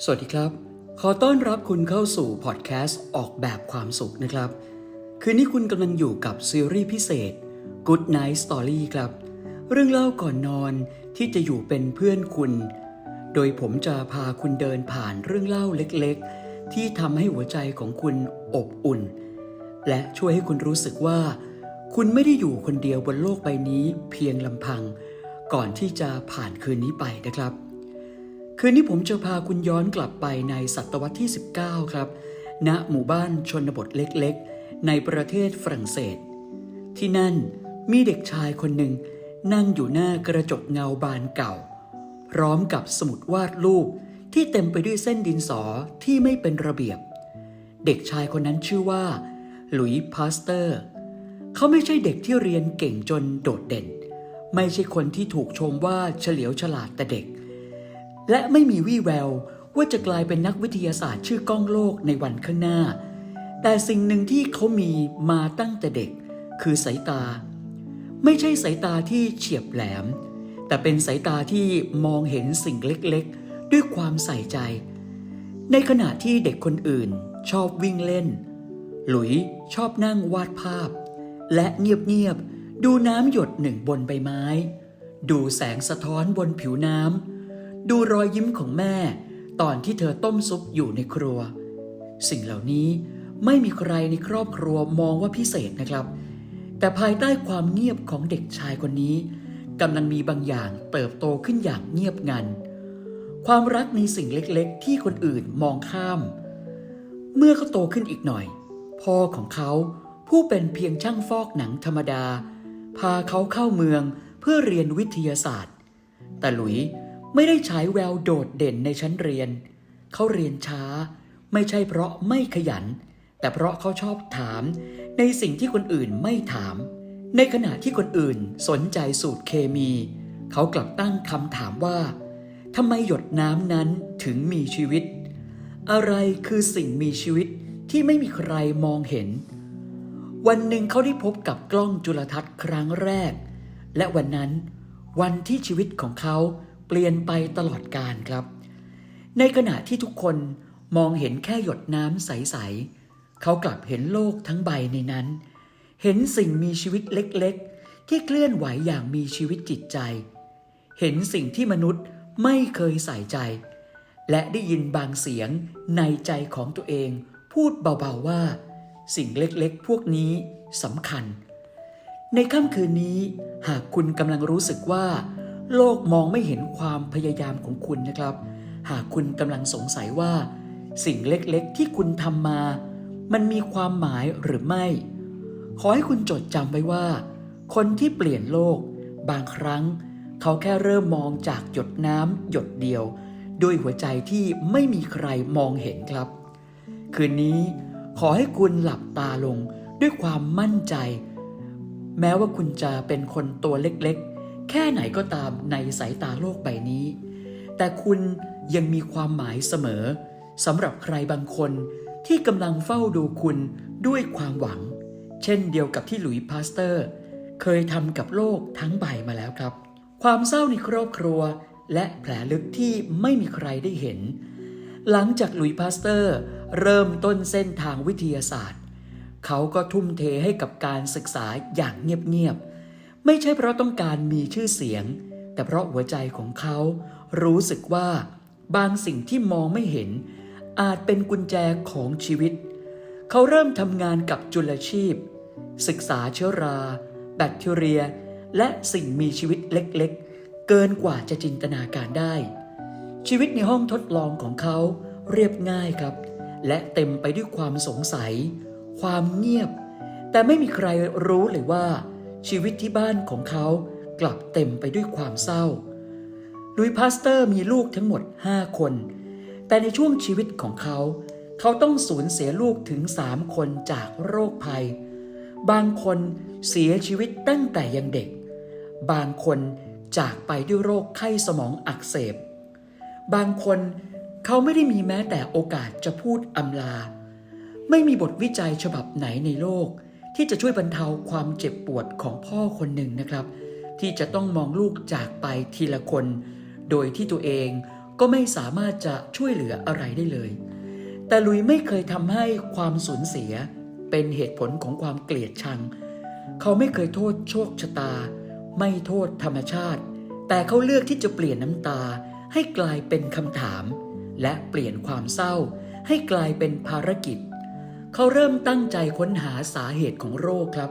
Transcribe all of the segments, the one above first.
สวัสดีครับ ขอต้อนรับคุณเข้าสู่พอดแคสต์ออกแบบความสุขนะครับ คืนนี้คุณกำลังอยู่กับซีรีส์พิเศษ Good Night Story ครับ เรื่องเล่าก่อนนอนที่จะอยู่เป็นเพื่อนคุณ โดยผมจะพาคุณเดินผ่านเรื่องเล่าเล็กๆ ที่ทำให้หัวใจของคุณอบอุ่น และช่วยให้คุณรู้สึกว่า คุณไม่ได้อยู่คนเดียวบนโลกใบนี้เพียงลำพัง ก่อนที่จะผ่านคืนนี้ไปนะครับ คืนนี้ผมจะพาคุณย้อนกลับไปในศตวรรษที่ 19 ครับ ณ หมู่บ้านชนบทเล็กๆ ในประเทศฝรั่งเศส ที่นั่นมีเด็กชายคนหนึ่ง นั่งอยู่หน้ากระจกเงาบานเก่า พร้อมกับสมุดวาดรูปที่เต็มไปด้วยเส้นดินสอที่ไม่เป็นระเบียบ เด็กชายคนนั้นชื่อว่า หลุยส์พาสเตอร์ เขาไม่ใช่เด็กที่เรียนเก่งจนโดดเด่น ไม่ใช่คนที่ถูกชมว่าเฉลียวฉลาดแต่เด็ก และไม่มีวี่แววว่าจะกลายเป็นนักวิทยาศาสตร์ชื่อก้องโลกในวันข้างหน้า แต่สิ่งหนึ่งที่เขามีมาตั้งแต่เด็ก คือสายตา ไม่ใช่สายตาที่เฉียบแหลม แต่เป็นสายตาที่มองเห็นสิ่งเล็กๆ ด้วยความใส่ใจ ในขณะที่เด็กคนอื่นชอบวิ่งเล่น หลุยชอบนั่งวาดภาพ และเงียบๆดูน้ำหยดหนึ่งบนใบไม้ ดูแสงสะท้อนบนผิวน้ำ ดูรอยยิ้มของแม่ ตอนที่เธอต้มซุปอยู่ในครัว สิ่งเหล่านี้ไม่มีใครในครอบครัวมองว่าพิเศษนะครับ แต่ภายใต้ความเงียบของเด็กชายคนนี้กำลังมีบางอย่างเติบโตขึ้นอย่างเงียบงัน ความรักในสิ่งเล็กๆ ที่คนอื่นมองข้าม เมื่อเขาโตขึ้นอีกหน่อย พ่อของเขาผู้เป็นเพียงช่างฟอกหนังธรรมดา พาเขาเข้าเมืองเพื่อเรียนวิทยาศาสตร์ แต่หลุย ไม่ได้ใช้แววโดดเด่นในชั้นเรียน เขาเรียนช้า ไม่ใช่เพราะไม่ขยัน แต่เพราะเขาชอบถาม ในสิ่งที่คนอื่นไม่ถาม ในขณะที่คนอื่นสนใจสูตรเคมี เขากลับตั้งคำถามว่าทำไมหยดน้ำนั้นถึงมีชีวิต อะไรคือสิ่งมีชีวิตที่ไม่มีใครมองเห็น วันหนึ่งเขาได้พบกับกล้องจุลทรรศน์ครั้งแรก และวันนั้น วันที่ชีวิตของเขา ลี่ยนไปตลอดกาลครับ ในขณะที่ทุกคนมองเห็นแค่หยดน้ำใส ๆ เขากลับเห็นโลกทั้งใบในนั้น เห็นสิ่งมีชีวิตเล็ก ๆ ที่เคลื่อนไหวอย่างมีชีวิตจิตใจ เห็นสิ่งที่มนุษย์ไม่เคยใส่ใจ และได้ยินบางเสียงในใจของตัวเอง พูดเบา ๆ ว่า สิ่งเล็ก ๆ พวกนี้สำคัญ ในค่ำคืนนี้หากคุณกำลังรู้สึกว่า โลกมองไม่เห็นความพยายามของคุณนะครับ หากคุณกำลังสงสัยว่า สิ่งเล็กๆ ที่คุณทำมา มันมีความหมายหรือไม่ ขอให้คุณจดจำไว้ว่า คนที่เปลี่ยนโลก บางครั้ง เขาแค่เริ่มมองจากหยดน้ำหยดเดียว ด้วยหัวใจที่ไม่มีใครมองเห็นครับ คืนนี้ขอให้คุณหลับตาลงด้วยความมั่นใจ แม้ว่าคุณจะเป็นคนตัวเล็กๆ แค่ไหนก็ตามในสายตาโลกใบนี้ แต่คุณยังมีความหมายเสมอสำหรับใครบางคนที่กำลังเฝ้าดูคุณด้วยความหวัง เช่นเดียวกับที่หลุยส์พาสเตอร์ เคยทำกับโลกทั้งใบมาแล้วครับ ความเศร้าในครอบครัว และแผลลึกที่ไม่มีใครได้เห็น หลังจากหลุยส์พาสเตอร์ เริ่มต้นเส้นทางวิทยาศาสตร์ เขาก็ทุ่มเทให้กับการศึกษาอย่างเงียบๆ ไม่ใช่เพราะต้องการมีชื่อเสียง แต่เพราะหัวใจของเขารู้สึกว่า บางสิ่งที่มองไม่เห็น อาจเป็นกุญแจของชีวิต เขาเริ่มทำงานกับจุลชีพ ศึกษาเชื้อรา แบคทีเรีย และสิ่งมีชีวิตเล็กๆ เกินกว่าจะจินตนาการได้ ชีวิตในห้องทดลองของเขาเรียบง่ายครับ และเต็มไปด้วยความสงสัย ความเงียบ แต่ไม่มีใครรู้เลยว่า ชีวิตที่บ้านของเขากลับเต็มไปด้วยความเศร้า ลุยพาสเตอร์มีลูกทั้งหมด 5 คน แต่ในช่วงชีวิตของเขา เขาต้องสูญเสียลูกถึง 3 คนจากโรคภัย บางคนเสียชีวิตตั้งแต่ยังเด็ก บางคนจากไปด้วยโรคไข้สมองอักเสบ บางคนเขาไม่ได้มีแม้แต่โอกาสจะพูดอำลา ไม่มีบทวิจัยฉบับไหนในโลก ที่จะช่วยบรรเทาความเจ็บปวดของพ่อคนหนึ่งนะครับ ที่จะต้องมองลูกจากไปทีละคน โดยที่ตัวเองก็ไม่สามารถจะช่วยเหลืออะไรได้เลย แต่ลุยไม่เคยทำให้ความสูญเสียเป็นเหตุผลของความเกลียดชัง เขาไม่เคยโทษโชคชะตา ไม่โทษธรรมชาติ แต่เขาเลือกที่จะเปลี่ยนน้ำตา ให้กลายเป็นคำถาม และเปลี่ยนความเศร้า ให้กลายเป็นภารกิจ เขาเริ่มตั้งใจค้นหาสาเหตุของโรคครับ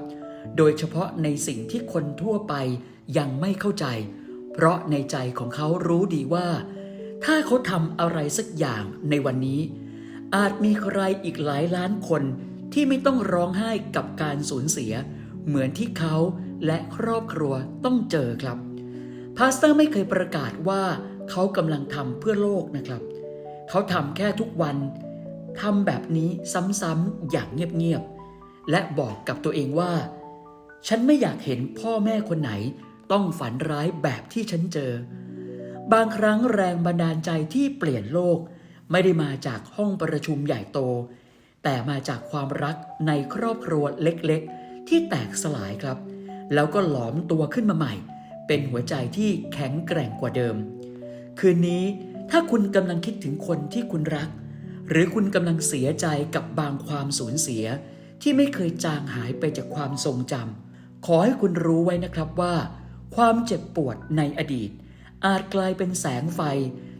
โดยเฉพาะในสิ่งที่คนทั่วไปยังไม่เข้าใจ เพราะในใจของเขารู้ดีว่า ถ้าเขาทำอะไรสักอย่างในวันนี้ อาจมีใครอีกหลายล้านคนที่ไม่ต้องร้องไห้กับการสูญเสีย เหมือนที่เขาและครอบครัวต้องเจอครับ พาสเตอร์ไม่เคยประกาศว่าเขากำลังทำเพื่อโลกนะครับ เขาทำแค่ทุกวัน ทำแบบนี้ซ้ำๆอย่างเงียบๆ และบอกกับตัวเองว่า ฉันไม่อยากเห็นพ่อแม่คนไหนต้องฝันร้ายแบบที่ฉันเจอ บางครั้งแรงบันดาลใจที่เปลี่ยนโลก ไม่ได้มาจากห้องประชุมใหญ่โต แต่มาจากความรักในครอบครัวเล็กๆ ที่แตกสลายครับ แล้วก็หลอมตัวขึ้นมาใหม่ เป็นหัวใจที่แข็งแกร่งกว่าเดิม คืนนี้ถ้าคุณกำลังคิดถึงคนที่คุณรัก หรือคุณกำลังเสียใจกับบางความสูญเสีย ที่ไม่เคยจางหายไปจากความทรงจำขอให้คุณรู้ไว้นะครับว่า ความเจ็บปวดในอดีต อาจกลายเป็นแสงไฟ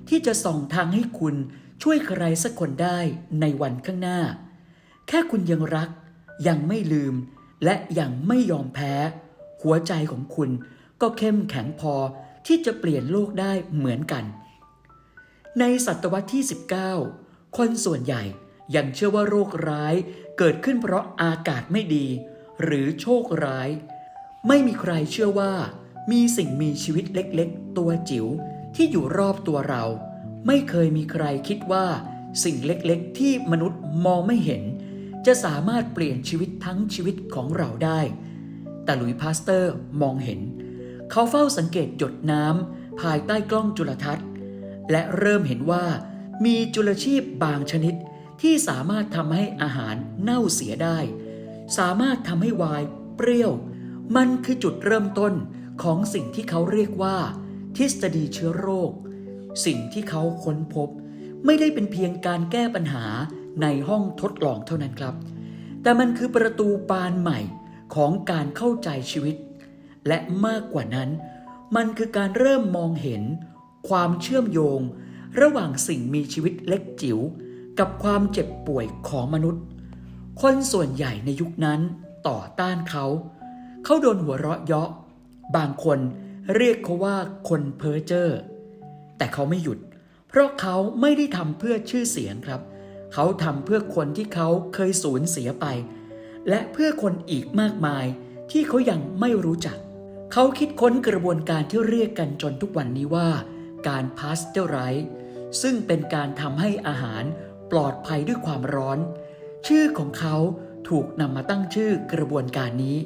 ที่จะส่องทางให้คุณช่วยใครสักคนได้ในวันข้างหน้า แค่คุณยังรัก ยังไม่ลืม และยังไม่ยอมแพ้ หัวใจของคุณก็เข้มแข็งพอที่จะเปลี่ยนโลกได้เหมือนกัน ในศตวรรษที่ 19 คนส่วนใหญ่ยังเชื่อว่าโรคร้ายเกิดขึ้นเพราะอากาศไม่ดี หรือโชคร้าย ไม่มีใครเชื่อว่า มีสิ่งมีชีวิตเล็กๆ ตัวจิ๋วที่อยู่รอบตัวเรา ไม่เคยมีใครคิดว่า สิ่งเล็กๆ ที่มนุษย์มองไม่เห็น จะสามารถเปลี่ยนชีวิตทั้งชีวิตของเราได้ แต่หลุยพาสเตอร์มองเห็น เขาเฝ้าสังเกตหยดน้ำภายใต้กล้องจุลทรรศน์ และเริ่มเห็นว่า มีจุลชีพบางชนิดที่สามารถทำให้อาหารเน่าเสียได้ สามารถทำให้วายเปรี้ยว มันคือจุดเริ่มต้นของสิ่งที่เขาเรียกว่า ทฤษฎีเชื้อโรค สิ่งที่เขาค้นพบ ไม่ได้เป็นเพียงการแก้ปัญหาในห้องทดลองเท่านั้นครับ แต่มันคือประตูบานใหม่ของการเข้าใจชีวิต และมากกว่านั้น มันคือการเริ่มมองเห็น ความเชื่อมโยง ระหว่างสิ่งมีชีวิตเล็กจิ๋วกับความเจ็บป่วยของมนุษย์ คนส่วนใหญ่ในยุคนั้นต่อต้านเขา เขาโดนหัวเราะเยาะ บางคนเรียกเขาว่าคนเพ้อเจ้อ แต่เขาไม่หยุด เพราะเขาไม่ได้ทำเพื่อชื่อเสียงครับ เขาทำเพื่อคนที่เขาเคยสูญเสียไป และเพื่อคนอีกมากมายที่เขายังไม่รู้จัก เขาคิดค้นกระบวนการที่เรียกกันจนทุกวันนี้ว่า การพาสเจอร์ไรส์ ซึ่งเป็นการทำให้อาหารปลอดภัยด้วยความร้อน ชื่อของเขาถูกนำมาตั้งชื่อกระบวนการนี้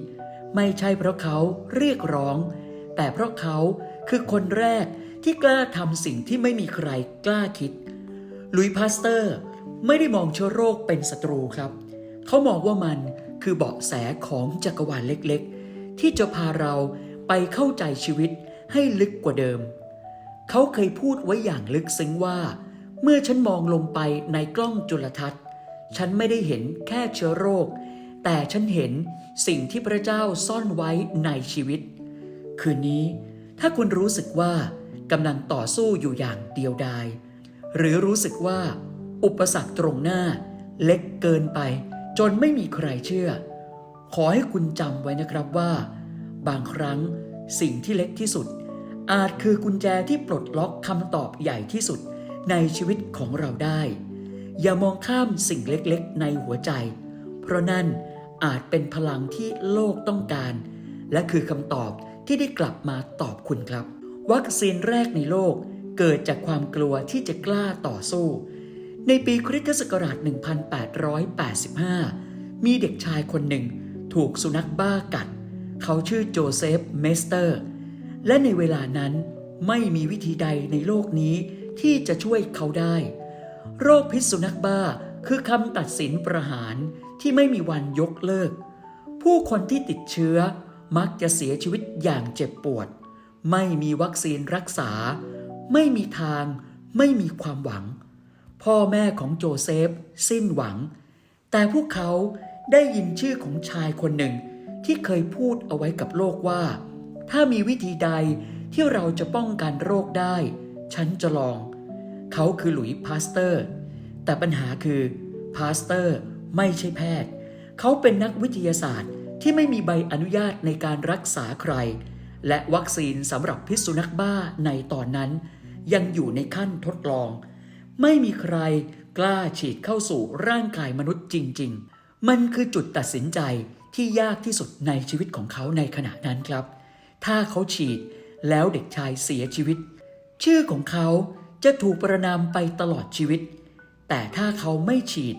ไม่ใช่เพราะเขาเรียกร้อง แต่เพราะเขาคือคนแรกที่กล้าทำสิ่งที่ไม่มีใครกล้าคิด ลุยพาสเตอร์ไม่ได้มองเชื้อโรคเป็นศัตรูครับ เขามองว่ามันคือเบาะแสของจักรวาลเล็กๆ ที่จะพาเราไปเข้าใจชีวิตให้ลึกกว่าเดิม เขาเคยพูดไว้อย่างลึกซึ้งว่า เมื่อฉันมองลงไปในกล้องจุลทรรศน์ ฉันไม่ได้เห็นแค่เชื้อโรค แต่ฉันเห็นสิ่งที่พระเจ้าซ่อนไว้ในชีวิต คืนนี้ ถ้าคุณรู้สึกว่ากำลังต่อสู้อยู่อย่างเดียวดายหรือรู้สึกว่า อุปสรรคตรงหน้า เล็กเกินไป จนไม่มีใครเชื่อ ขอให้คุณจำไว้นะครับว่า บางครั้งสิ่งที่เล็กที่สุด อาจคือกุญแจที่ปลดล็อกคำตอบใหญ่ที่สุดในชีวิตของเราได้ อย่ามองข้ามสิ่งเล็กๆ ในหัวใจ เพราะนั่นอาจเป็นพลังที่โลกต้องการ และคือคำตอบที่ได้กลับมาตอบคุณครับ วัคซีนแรกในโลกเกิดจากความกลัวที่จะกล้าต่อสู้ ในปีคริสตศักราช 1885 มีเด็กชายคนหนึ่งถูกสุนัขบ้ากัด เขาชื่อโจเซฟ เมสเตอร์ และในเวลานั้นไม่มีวิธีใดในโลกนี้ที่จะช่วยเขาได้ โรคพิษสุนัขบ้าคือคำตัดสินประหารที่ไม่มีวันยกเลิก ผู้คนที่ติดเชื้อมักจะเสียชีวิตอย่างเจ็บปวด ไม่มีวัคซีนรักษา ไม่มีทาง ไม่มีความหวัง พ่อแม่ของโจเซฟ สิ้นหวัง แต่พวกเขาได้ยินชื่อของชายคนหนึ่งที่เคยพูดเอาไว้กับโลกว่า ถ้ามีวิธีใดที่เราจะป้องกันโรคได้ ฉันจะลอง เขาคือหลุยส์พาสเตอร์ แต่ปัญหาคือพาสเตอร์ไม่ใช่แพทย์ เขาเป็นนักวิทยาศาสตร์ที่ไม่มีใบอนุญาตในการรักษาใคร และวัคซีนสำหรับพิษสุนัขบ้าในตอนนั้น ยังอยู่ในขั้นทดลอง ไม่มีใครกล้าฉีดเข้าสู่ร่างกายมนุษย์จริง ๆ มันคือจุดตัดสินใจที่ยากที่สุดในชีวิตของเขาในขณะนั้นครับ ถ้าเขาฉีดแล้วเด็กชายเสียชีวิต ชื่อของเขาจะถูกประนามไปตลอดชีวิต แต่ถ้าเขาไม่ฉีด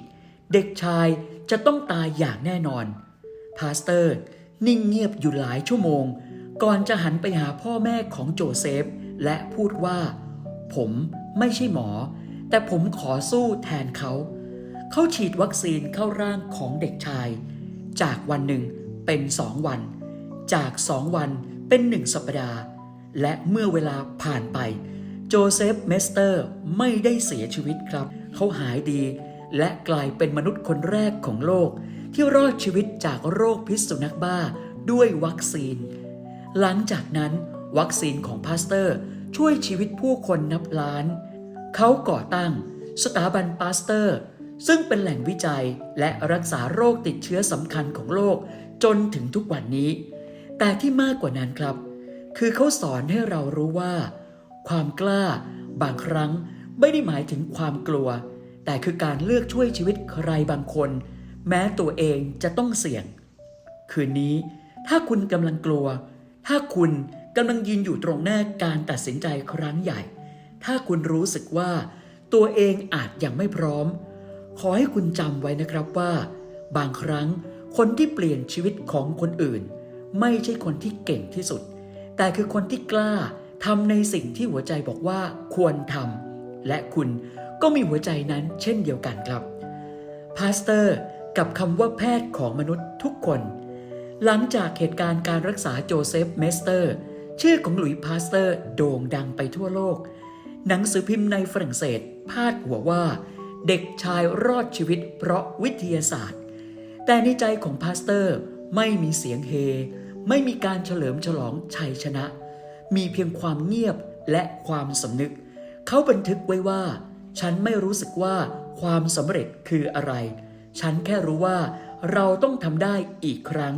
เด็กชายจะต้องตายอย่างแน่นอน พาสเตอร์นิ่งเงียบอยู่หลายชั่วโมง ก่อนจะหันไปหาพ่อแม่ของโจเซฟ และพูดว่า ผมไม่ใช่หมอ แต่ผมขอสู้แทนเขา เขาฉีดวัคซีนเข้าร่างของเด็กชาย จากวันหนึ่งเป็นสองวัน จากสองวัน เป็นหนึ่งสัปดาห์ และเมื่อเวลาผ่านไป โจเซฟเมสเตอร์ไม่ได้เสียชีวิตครับ เขาหายดี และกลายเป็นมนุษย์คนแรกของโลก ที่รอดชีวิตจากโรคพิษสุนัขบ้าด้วยวัคซีน หลังจากนั้น วัคซีนของพาสเตอร์ช่วยชีวิตผู้คนนับล้าน เขาก่อตั้งสถาบันพาสเตอร์ ซึ่งเป็นแหล่งวิจัยและรักษาโรคติดเชื้อสำคัญของโลกจนถึงทุกวันนี้ แต่ที่มากกว่านั้นครับ คือเขาสอนให้เรารู้ว่า ความกล้าบางครั้งไม่ได้หมายถึงความกลัว แต่คือการเลือกช่วยชีวิตใครบางคน แม้ตัวเองจะต้องเสี่ยง คืนนี้ ถ้าคุณกำลังกลัว ถ้าคุณกำลังยืนอยู่ตรงหน้าการตัดสินใจครั้งใหญ่ ถ้าคุณรู้สึกว่า ตัวเองอาจยังไม่พร้อม ขอให้คุณจำไว้นะครับว่า บางครั้งคนที่เปลี่ยนชีวิตของคนอื่น ไม่ใช่คนที่เก่งที่สุด แต่คือคนที่กล้าทำในสิ่งที่หัวใจบอกว่าควรทำและคุณก็มีหัวใจนั้นเช่นเดียวกันครับพาสเตอร์กับคำว่าแพทย์ของมนุษย์ทุกคน หลังจากเหตุการณ์การรักษาโจเซฟเมสเตอร์ ชื่อของหลุยส์พาสเตอร์ โด่งดังไปทั่วโลก หนังสือพิมพ์ในฝรั่งเศส พาดหัวว่า เด็กชายรอดชีวิตเพราะวิทยาศาสตร์ แต่ในใจของพาสเตอร์ ไม่มีเสียงเฮ ไม่มีการเฉลิมฉลองชัยชนะ มีเพียงความเงียบและความสำนึก เขาบันทึกไว้ว่า ฉันไม่รู้สึกว่าความสำเร็จคืออะไร ฉันแค่รู้ว่าเราต้องทำได้อีกครั้ง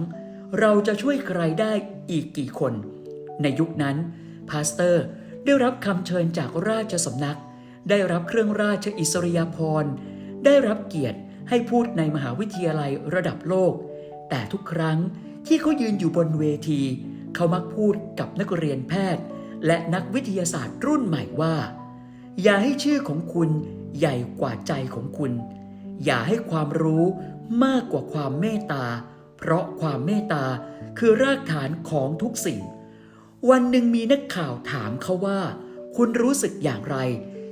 เราจะช่วยใครได้อีกกี่คน ในยุคนั้น พาสเตอร์ได้รับคำเชิญจากราชสำนัก ได้รับเครื่องราชอิสริยาภรณ์ ได้รับเกียรติให้พูดในมหาวิทยาลัยระดับโลก แต่ทุกครั้งที่เขายืนอยู่บนเวที เขามักพูดกับนักเรียนแพทย์ และนักวิทยาศาสตร์รุ่นใหม่ว่า อย่าให้ชื่อของคุณใหญ่กว่าใจของคุณ อย่าให้ความรู้มากกว่าความเมตตา เพราะความเมตตาคือรากฐานของทุกสิ่ง วันหนึ่งมีนักข่าวถามเขาว่า คุณรู้สึกอย่างไร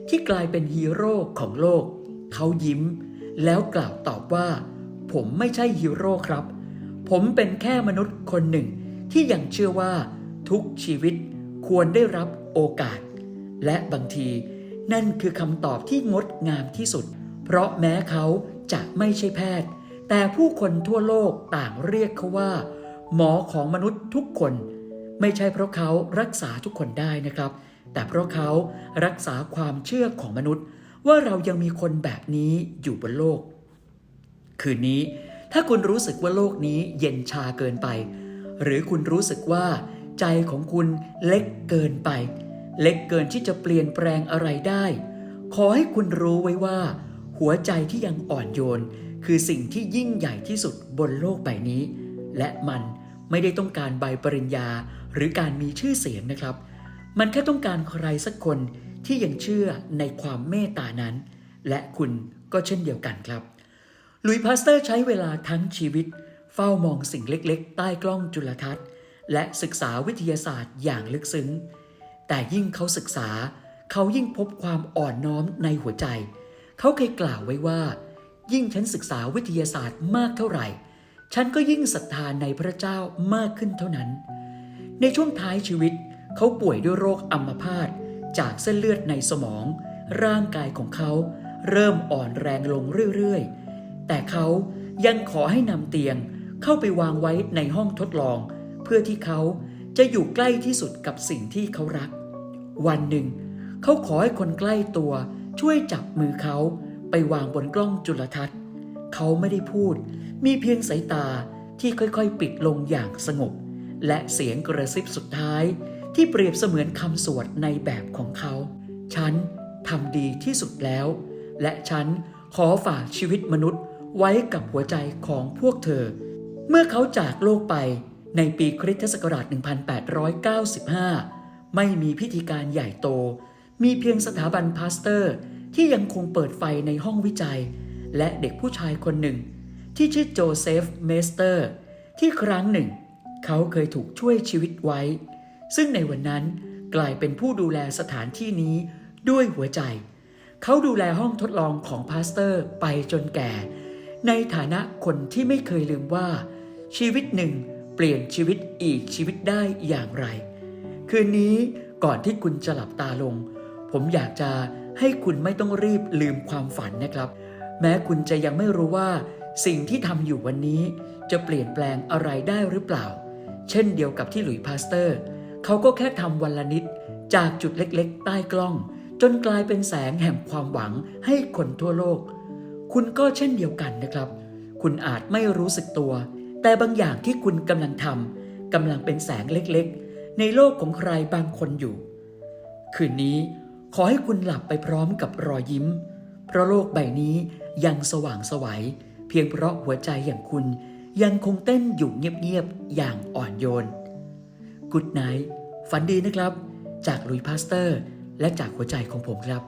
ที่กลายเป็นฮีโร่ของโลก เขายิ้ม แล้วกล่าวตอบว่า ผมไม่ใช่ฮีโร่ครับ ผมเป็นแค่มนุษย์คนหนึ่ง ที่ยังเชื่อว่าทุกชีวิตควรได้รับโอกาส และบางทีนั่นคือคำตอบที่งดงามที่สุด เพราะแม้เขาจะไม่ใช่แพทย์ แต่ผู้คนทั่วโลกต่างเรียกเขาว่า หมอของมนุษย์ทุกคน ไม่ใช่เพราะเขารักษาทุกคนได้นะครับ แต่เพราะเขารักษาความเชื่อของมนุษย์ ว่าเรายังมีคนแบบนี้อยู่บนโลก คืนนี้ ถ้าคุณรู้สึกว่าโลกนี้เย็นชาเกินไป หรือคุณรู้สึกว่า ใจของคุณเล็กเกินไป เล็กเกินที่จะเปลี่ยนแปลงอะไรได้ ขอให้คุณรู้ไว้ว่า หัวใจที่ยังอ่อนโยน คือสิ่งที่ยิ่งใหญ่ที่สุดบนโลกใบนี้ และมันไม่ได้ต้องการใบปริญญา หรือการมีชื่อเสียงนะครับ มันแค่ต้องการใครสักคนที่ยังเชื่อในความเมตตานั้น และคุณก็เช่นเดียวกันครับ ลุยพาสเตอร์ใช้เวลาทั้งชีวิต เฝ้ามองสิ่งเล็กๆ ใต้กล้องจุลทรรศน์ และศึกษาวิทยาศาสตร์อย่างลึกซึ้ง แต่ยิ่งเขาศึกษา เขายิ่งพบความอ่อนน้อมในหัวใจ เขาเคยกล่าวไว้ว่า ยิ่งฉันศึกษาวิทยาศาสตร์มากเท่าไหร่ ฉันก็ยิ่งศรัทธาในพระเจ้ามากขึ้นเท่านั้น ในช่วงท้ายชีวิต เขาป่วยด้วยโรคอัมพาตจากเส้นเลือดในสมอง ร่างกายของเขาเริ่มอ่อนแรงลงเรื่อยๆ แต่เขายังขอให้นำเตียงเข้าไปวางไว้ในห้องทดลอง เพื่อที่เขาจะอยู่ใกล้ที่สุดกับสิ่งที่เขารัก วันหนึ่ง เขาขอให้คนใกล้ตัวช่วยจับมือเขาไปวางบนกล้องจุลทรรศน์ เขาไม่ได้พูด มีเพียงสายตาที่ค่อยๆ ปิดลงอย่างสงบ และเสียงกระซิบสุดท้าย ที่เปรียบเสมือนคำสวดในแบบของเขา ฉันทำดีที่สุดแล้ว และฉันขอฝากชีวิตมนุษย์ ไว้กับหัวใจของพวกเธอ เมื่อเขาจากโลกไปในปีคริสตศักราช 1895 ไม่มีพิธีการใหญ่โต มีเพียงสถาบันพาสเตอร์ ที่ยังคงเปิดไฟในห้องวิจัย และเด็กผู้ชายคนหนึ่ง ที่ชื่อโจเซฟเมสเตอร์ ที่ครั้งหนึ่ง เขาเคยถูกช่วยชีวิตไว้ ซึ่งในวันนั้นกลายเป็นผู้ดูแลสถานที่นี้ด้วยหัวใจ เขาดูแลห้องทดลองของพาสเตอร์ไปจนแก่ ในฐานะคนที่ไม่เคยลืมว่า ชีวิตหนึ่งเปลี่ยนชีวิตอีกชีวิตได้อย่างไร คืนนี้ก่อนที่คุณจะหลับตาลง ผมอยากจะให้คุณไม่ต้องรีบลืมความฝันนะครับ แม้คุณจะยังไม่รู้ว่า สิ่งที่ทำอยู่วันนี้ จะเปลี่ยนแปลงอะไรได้หรือเปล่า เช่นเดียวกับที่หลุยส์พาสเตอร์ เขาก็แค่ทำวันละนิด จากจุดเล็กๆ ใต้กล้อง จนกลายเป็นแสงแห่งความหวังให้คนทั่วโลก คุณก็เช่นเดียวกันนะครับ คุณอาจไม่รู้สึกตัว แต่บางอย่างที่คุณกำลังทำกำลังเป็นแสงเล็กๆ ในโลกของใครบางคนอยู่ คืนนี้ขอให้คุณหลับไปพร้อมกับรอยยิ้ม เพราะโลกใบนี้ยังสว่างสวัย เพียงเพราะหัวใจอย่างคุณยังคงเต้นอยู่เงียบๆ อย่างอ่อนโยนกุดไนฝันดีนะครับ จากลุยพาสเตอร์ และจากหัวใจของผมครับ